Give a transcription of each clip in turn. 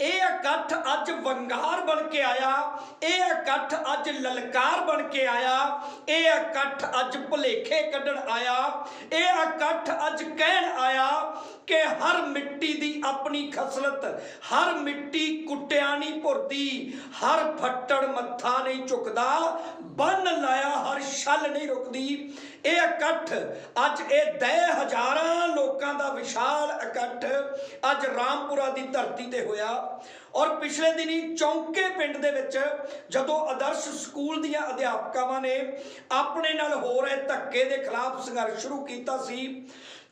ਇਹ ਇਕੱਠ ਅੱਜ ਵੰਗਾਰ ਬਣ ਕੇ ਆਇਆ, ਇਹ ਇਕੱਠ ਅੱਜ ਲਲਕਾਰ ਬਣ ਕੇ ਆਇਆ, ਇਹ ਇਕੱਠ ਅੱਜ ਭੁਲੇਖੇ ਕੱਢਣ ਆਇਆ, ਇਹ ਇਕੱਠ ਅੱਜ ਕਹਿਣ ਆਇਆ ਕਿ ਹਰ ਮਿੱਟੀ ਦੀ ਆਪਣੀ ਖਸਲਤ, ਹਰ ਮਿੱਟੀ ਕੁੱਟਿਆ ਨਹੀਂ ਭੁਰਦੀ, ਹਰ ਫੱਟੜ ਮੱਥਾ ਨਹੀਂ ਝੁਕਦਾ ਬੰਨ ਲਾਇਆ ਹਰ ਛਲ ਨਹੀਂ ਰੁਕਦੀ। ਇਹ ਇਕੱਠ, ਅੱਜ ਇਹ ਦੇ ਹਜ਼ਾਰਾਂ ਲੋਕਾਂ ਦਾ ਵਿਸ਼ਾਲ ਇਕੱਠ ਅੱਜ ਰਾਮਪੁਰਾ ਦੀ ਧਰਤੀ ਤੇ ਹੋਇਆ। ਔਰ ਪਿਛਲੇ ਦਿਨੀ ਚੌਂਕੇ ਪਿੰਡ ਦੇ ਵਿੱਚ ਜਦੋਂ ਆਦਰਸ਼ ਸਕੂਲ ਦੀਆਂ ਅਧਿਆਪਕਾਵਾਂ ਨੇ ਆਪਣੇ ਨਾਲ ਹੋ ਰਹੇ ਧੱਕੇ ਦੇ ਖਿਲਾਫ ਸੰਘਰਸ਼ ਸ਼ੁਰੂ ਕੀਤਾ ਸੀ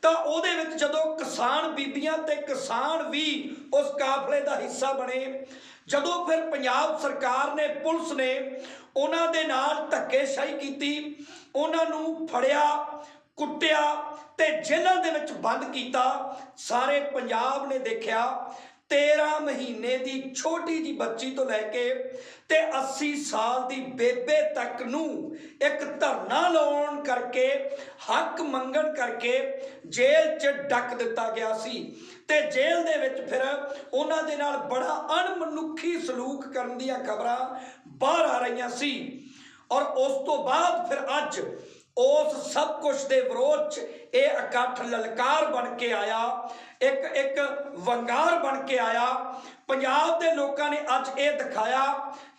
ਤਾਂ ਉਹਦੇ ਵਿੱਚ ਜਦੋਂ ਕਿਸਾਨ ਬੀਬੀਆਂ ਤੇ ਕਿਸਾਨ ਵੀ ਉਸ ਕਾਫਲੇ ਦਾ ਹਿੱਸਾ ਬਣੇ, ਜਦੋਂ ਫਿਰ ਪੰਜਾਬ ਸਰਕਾਰ ਨੇ, ਪੁਲਿਸ ਨੇ ਉਹਨਾਂ ਦੇ ਨਾਲ ਧੱਕੇਸ਼ਾਹੀ ਕੀਤੀ, ਉਹਨਾਂ ਨੂੰ ਫੜਿਆ, ਕੁੱਟਿਆ ਤੇ ਜੇਲ੍ਹਾਂ ਦੇ ਵਿੱਚ ਬੰਦ ਕੀਤਾ, ਸਾਰੇ ਪੰਜਾਬ ਨੇ ਦੇਖਿਆ 13 ਮਹੀਨੇ ਦੀ ਛੋਟੀ ਜੀ ਬੱਚੀ ਤੋਂ ਲੈ ਕੇ ਤੇ 80 ਸਾਲ ਦੀ ਬੇਬੇ ਤੱਕ ਨੂੰ ਇੱਕ ਧਰਨਾ ਲਾਉਣ ਕਰਕੇ, ਹੱਕ ਮੰਗਣ ਕਰਕੇ ਜੇਲ੍ਹ 'ਚ ਡੱਕ ਦਿੱਤਾ ਗਿਆ ਸੀ। ਤੇ ਜੇਲ੍ਹ ਦੇ ਵਿੱਚ ਫਿਰ ਉਹਨਾਂ ਦੇ ਨਾਲ ਬੜਾ ਅਣਮਨੁੱਖੀ ਸਲੂਕ ਕਰਨ ਦੀਆਂ ਖਬਰਾਂ ਬਾਹਰ ਆ ਰਹੀਆਂ ਸੀ। ਔਰ ਉਸ ਤੋਂ ਬਾਅਦ ਫਿਰ ਅੱਜ ਉਸ ਸਭ ਕੁਝ ਦੇ ਵਿਰੋਧ ਚ ਇਹ ਇਕੱਠ ਲਲਕਾਰ ਬਣ ਕੇ ਆਇਆ। ਇੱਕ ਇੱਕ ਵੰਗਾਰ ਬਣ ਕੇ ਆਇਆ। ਪੰਜਾਬ ਦੇ ਲੋਕਾਂ ਨੇ ਅੱਜ ਇਹ ਦਿਖਾਇਆ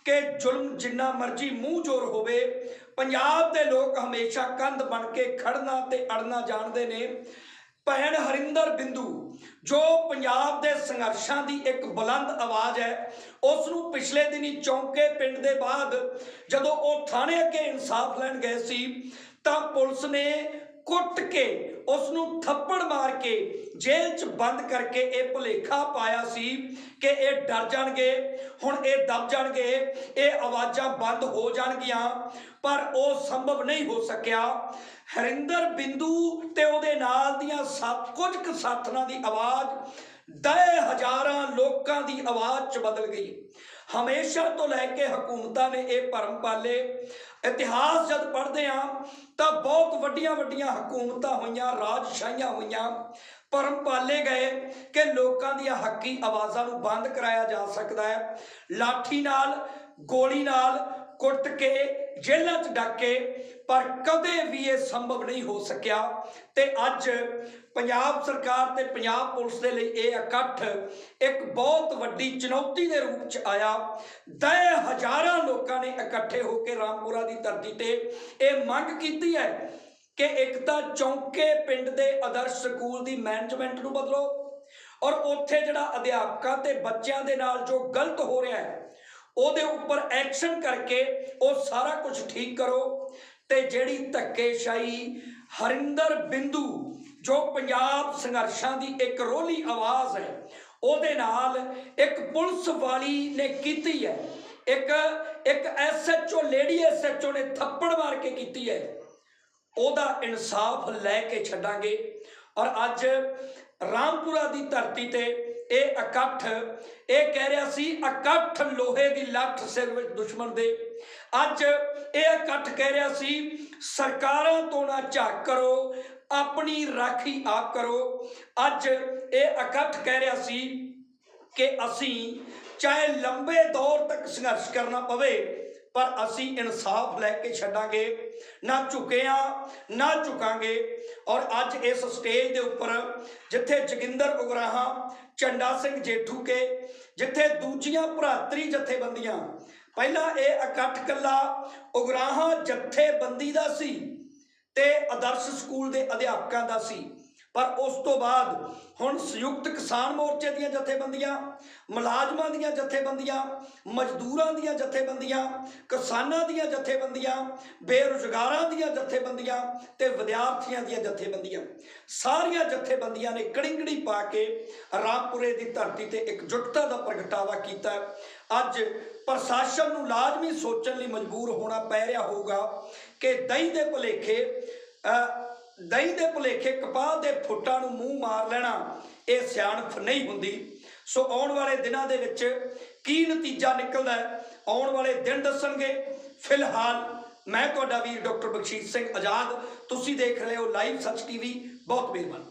ਕਿ ਜ਼ੁਲਮ ਜਿੰਨਾ ਮਰਜ਼ੀ ਮੂੰਹ ਜ਼ੋਰ ਹੋਵੇ, ਪੰਜਾਬ ਦੇ ਲੋਕ ਹਮੇਸ਼ਾ ਕੰਧ ਬਣ ਕੇ ਖੜਨਾ ਤੇ ਅੜਨਾ ਜਾਣਦੇ ਨੇ। ਭੈਣ ਹਰਿੰਦਰ ਬਿੰਦੂ, ਜੋ ਪੰਜਾਬ ਦੇ ਸੰਘਰਸ਼ਾਂ ਦੀ ਇੱਕ ਬੁਲੰਦ ਆਵਾਜ਼ ਹੈ ਉਸ ਨੂੰ ਪਿਛਲੇ ਦਿਨੀ ਚੌਂਕੇ ਪਿੰਡ ਦੇ ਬਾਅਦ ਜਦੋਂ ਉਹ ਥਾਣੇ ਅੱਗੇ ਇਨਸਾਫ ਲੈਣ ਗਏ ਸੀ, ਤਾਂ ਪੁਲਿਸ ਨੇ ਕੁੱਟ ਕੇ ਉਸ ਨੂੰ ਥੱਪੜ ਮਾਰ ਕੇ ਜੇਲ੍ਹ 'ਚ ਬੰਦ ਕਰਕੇ ਇਹ ਭੁਲੇਖਾ ਪਾਇਆ ਸੀ ਕਿ ਇਹ ਡਰ ਜਾਣਗੇ, ਹੁਣ ਇਹ ਦਬ ਜਾਣਗੇ, ਇਹ ਆਵਾਜ਼ਾਂ ਬੰਦ ਹੋ ਜਾਣਗੀਆਂ, ਪਰ ਉਹ ਸੰਭਵ ਨਹੀਂ ਹੋ ਸਕਿਆ। ਹਰਿੰਦਰ ਬਿੰਦੂ ਤੇ ਉਹਦੇ ਨਾਲ ਦੀਆਂ ਸੱਤ, ਕੁਝ ਕੁ ਸਾਥਣਾਂ ਦੀ ਆਵਾਜ਼ ਦਏ ਹਜ਼ਾਰਾਂ ਲੋਕਾਂ ਦੀ ਆਵਾਜ਼ 'ਚ ਬਦਲ ਗਈ। ਹਮੇਸ਼ਾ ਤੋਂ ਲੈ ਕੇ ਹਕੂਮਤਾਂ ਨੇ ਇਹ ਭਰਮ ਪਾਲੇ। ਇਤਿਹਾਸ ਜਦ ਪੜ੍ਹਦੇ ਆ ਤਾਂ ਬਹੁਤ ਵੱਡੀਆਂ ਵੱਡੀਆਂ ਹਕੂਮਤਾਂ ਹੋਈਆਂ, ਰਾਜਸ਼ਾਹੀਆਂ ਹੋਈਆਂ। ਭਰਮ ਪਾਲੇ ਗਏ ਕਿ ਲੋਕਾਂ ਦੀਆਂ ਹੱਕੀ ਆਵਾਜ਼ਾਂ ਨੂੰ ਬੰਦ ਕਰਾਇਆ ਜਾ ਸਕਦਾ ਹੈ। ਲਾਠੀ ਨਾਲ, ਗੋਲੀ ਨਾਲ ਕੁੱਟ ਕੇ, ਜੇਲ੍ਹਾਂ 'ਚ ਡੱਕ ਕੇ, ਪਰ ਕਦੇ ਵੀ ਇਹ ਸੰਭਵ ਨਹੀਂ ਹੋ ਸਕਿਆ। ਤੇ ਅੱਜ ਪੰਜਾਬ ਸਰਕਾਰ ਤੇ ਪੰਜਾਬ ਪੁਲਿਸ ਦੇ ਲਈ ਇਹ ਇਕੱਠ ਇੱਕ ਬਹੁਤ ਵੱਡੀ ਚੁਣੌਤੀ ਦੇ ਰੂਪ 'ਚ ਆਇਆ। ਦਏ ਹਜ਼ਾਰਾਂ ਲੋਕਾਂ ਨੇ ਇਕੱਠੇ ਹੋ ਕੇ ਰਾਮਪੁਰਾ ਦੀ ਧਰਤੀ ਤੇ ਇਹ ਮੰਗ ਕੀਤੀ ਹੈ ਕਿ ਇੱਕ ਤਾਂ ਚੌਂਕੇ ਪਿੰਡ ਦੇ ਆਦਰਸ਼ ਸਕੂਲ ਦੀ ਮੈਨੇਜਮੈਂਟ ਨੂੰ ਬਦਲੋ ਔਰ ਉੱਥੇ ਜਿਹੜਾ ਅਧਿਆਪਕਾਂ ਤੇ ਬੱਚਿਆਂ ਦੇ ਨਾਲ ਜੋ ਗਲਤ ਹੋ ਰਿਹਾ ਹੈ ਉਹਦੇ ਉੱਪਰ ਐਕਸ਼ਨ ਕਰਕੇ ਉਹ ਸਾਰਾ ਕੁਝ ਠੀਕ ਕਰੋ। ਤੇ ਜਿਹੜੀ ਧੱਕੇਸ਼ਾਹੀ ਹਰਿੰਦਰ ਬਿੰਦੂ, ਜੋ ਪੰਜਾਬ ਸੰਘਰਸ਼ਾਂ ਦੀ ਇੱਕ ਰੋਲੀ ਆਵਾਜ਼ ਹੈ, ਉਹਦੇ ਨਾਲ ਇੱਕ ਪੁਲਿਸ ਵਾਲੀ ਨੇ ਕੀਤੀ ਹੈ। ਇੱਕ ਇੱਕ ਐਸਐਚਓ ਲੇਡੀ ਐਸਐਚਓ ਨੇ ਥੱਪੜ ਮਾਰ ਕੇ ਕੀਤੀ ਹੈ। ਉਹਦਾ ਇਨਸਾਫ ਲੈ ਕੇ ਛੱਡਾਂਗੇ। ਔਰ ਅੱਜ ਰਾਮਪੁਰਾ ਦੀ ਧਰਤੀ ਤੇ ਇਹ ਇਕੱਠ, ਇਹ ਕਹਿ ਰਿਹਾ ਸੀ ਇਕੱਠ ਲੋਹੇ ਦੀ ਲੱਠ ਸਿਰ ਵਿੱਚ ਦੁਸ਼ਮਣ ਦੇ। ਅੱਜ ਇਹ ਇਕੱਠ ਕਹਿ ਰਿਹਾ ਸੀ, ਸਰਕਾਰਾਂ ਤੋਂ ਨਾ ਝਾਕ ਕਰੋ, ਆਪਣੀ ਰਾਖੀ ਆਪ ਕਰੋ। ਅੱਜ ਇਹ ਇਕੱਠ ਕਹਿ ਰਿਹਾ ਸੀ ਕਿ ਅਸੀਂ ਚਾਹੇ ਲੰਬੇ ਦੌਰ ਤੱਕ ਸੰਘਰਸ਼ ਕਰਨਾ ਪਵੇ, ਪਰ ਅਸੀਂ ਇਨਸਾਫ ਲੈ ਕੇ ਛੱਡਾਂਗੇ, ਨਾ ਝੁਕਿਆ ਨਾ ਝੁਕਾਂਗੇ। ਔਰ ਅੱਜ ਇਸ ਸਟੇਜ ਦੇ ਉੱਪਰ ਜਿੱਥੇ ਜਗਿੰਦਰ ਉਗਰਾਹਾਂ ਝੰਡਾ ਸਿੰਘ ਜੇਠੂ ਕੇ, ਜਿੱਥੇ ਦੂਜੀਆਂ ਭਰਾਤਰੀ ਜਥੇਬੰਦੀਆਂ, ਪਹਿਲਾਂ ਇਹ ਇਕੱਠ ਕੱਲਾ ਉਗਰਾਹਾਂ ਜਥੇਬੰਦੀ ਦਾ ਸੀ ਤੇ ਆਦਰਸ਼ ਸਕੂਲ ਦੇ ਅਧਿਆਪਕਾਂ ਦਾ ਸੀ। ਪਰ ਉਸ ਤੋਂ ਬਾਅਦ ਹੁਣ ਸੰਯੁਕਤ ਕਿਸਾਨ ਮੋਰਚੇ ਦੀਆਂ ਜਥੇਬੰਦੀਆਂ, ਮੁਲਾਜ਼ਮਾਂ ਦੀਆਂ ਜਥੇਬੰਦੀਆਂ, ਮਜ਼ਦੂਰਾਂ ਦੀਆਂ ਜਥੇਬੰਦੀਆਂ, ਕਿਸਾਨਾਂ ਦੀਆਂ ਜਥੇਬੰਦੀਆਂ, ਬੇਰੁਜ਼ਗਾਰਾਂ ਦੀਆਂ ਜਥੇਬੰਦੀਆਂ ਤੇ ਵਿਦਿਆਰਥੀਆਂ ਦੀਆਂ ਜਥੇਬੰਦੀਆਂ, ਸਾਰੀਆਂ ਜਥੇਬੰਦੀਆਂ ਨੇ ਕੜਿੰਗੜੀ ਪਾ ਕੇ ਰਾਮਪੁਰੇ ਦੀ ਧਰਤੀ ਤੇ ਇਕਜੁੱਟਤਾ ਦਾ ਪ੍ਰਗਟਾਵਾ ਕੀਤਾ। ਅੱਜ ਪ੍ਰਸ਼ਾਸਨ ਨੂੰ ਲਾਜ਼ਮੀ ਸੋਚਣ ਲਈ ਮਜਬੂਰ ਹੋਣਾ ਪੈ ਰਿਹਾ ਹੋਊਗਾ ਕਿ ਦਹੀਂ ਦੇ ਭੁਲੇਖੇ ਦਹੀਂ ਦੇ ਭੁਲੇਖੇ ਕਪਾਹ ਦੇ ਫੁੱਟਾਂ ਨੂੰ ਮੂੰਹ ਮਾਰ ਲੈਣਾ, ਇਹ ਸਿਆਣਪ ਨਹੀਂ ਹੁੰਦੀ। ਸੋ ਆਉਣ ਵਾਲੇ ਦਿਨਾਂ ਦੇ ਵਿੱਚ ਕੀ ਨਤੀਜਾ ਨਿਕਲਦਾ ਹੈ, ਆਉਣ ਵਾਲੇ ਦਿਨ ਦੱਸਣਗੇ। ਫਿਲਹਾਲ ਮੈਂ ਤੁਹਾਡਾ ਵੀਰ ਡਾਕਟਰ ਬਖਸ਼ੀਸ਼ ਸਿੰਘ ਆਜ਼ਾਦ, ਤੁਸੀਂ ਦੇਖ ਰਹੇ ਹੋ ਲਾਈਵ ਸੱਚ ਟੀਵੀ, ਬਹੁਤ ਮਿਹਰਬਾਨੀ।